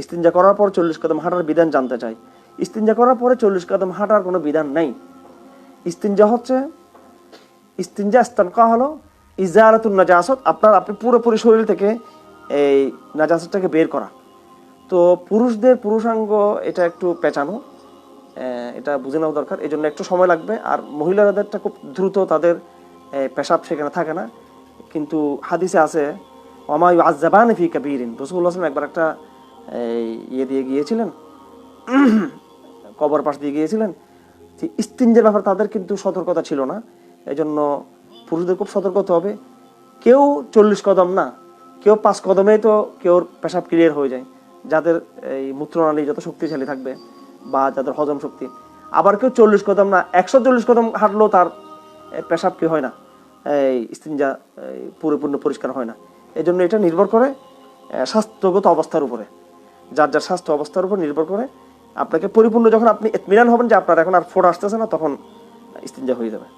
ইস্তিনজা করার পর চল্লিশ কদম হাঁটার বিধান জানতে চাই। ইস্তিনজা করার পরে চল্লিশ কদম হাঁটার কোনো বিধান নেই। ইস্তিনজা হচ্ছে, ইস্তিনজা ইস্তানকা হলো ইজারাতুন নাজাসত, আপনার আপনি পুরোপুরি শরীর থেকে এই নাজাসতটাকে বের করা। তো পুরুষদের পুরুষাঙ্গ এটা একটু পেঁচানো এটা বুঝে নেওয়া দরকার। এই জন্য একটু সময় লাগবে। আর মহিলাদেরটা খুব দ্রুত তাদের পেশাব সেখানে থাকে না। কিন্তু হাদিসে আছে অমায়ু আজাবান ফি কাবিরিন। রসুল্লাহ আসলাম একবার একটা এই, ইয়ে দিয়ে গিয়েছিলেন? কবর পাশ দিয়ে গিয়েছিলেন? যে স্তিঞ্জের ব্যাপারে তাদের কিন্তু সতর্কতা ছিল না। এই জন্য পুরুষদের খুব সতর্ক হতে হবে। কেউ চল্লিশ কদম না কেউ পাঁচ কদমেই তো কেউ পেশাব ক্লিয়ার হয়ে যায়। যাদের এই মূত্রনালী যত শক্তিশালী থাকবে বা যাদের হজম শক্তি। আবার কেউ চল্লিশ কদম না একশো চল্লিশ কদম হাঁটলেও তার পেশাব কি হয় না? এই এই, পরিপূর্ণ পরিষ্কার হয় না। এই জন্য এটা নির্ভর করে স্বাস্থ্যগত অবস্থার উপরে। যার যার স্বাস্থ্য অবস্থার উপর নির্ভর করে আপনাকে পরিপূর্ণ যখন আপনি এতমিনান হবেন যে আপনার এখন আর ফোর আসতেছে না, তখন স্তিঞ্জা হয়ে যাবে।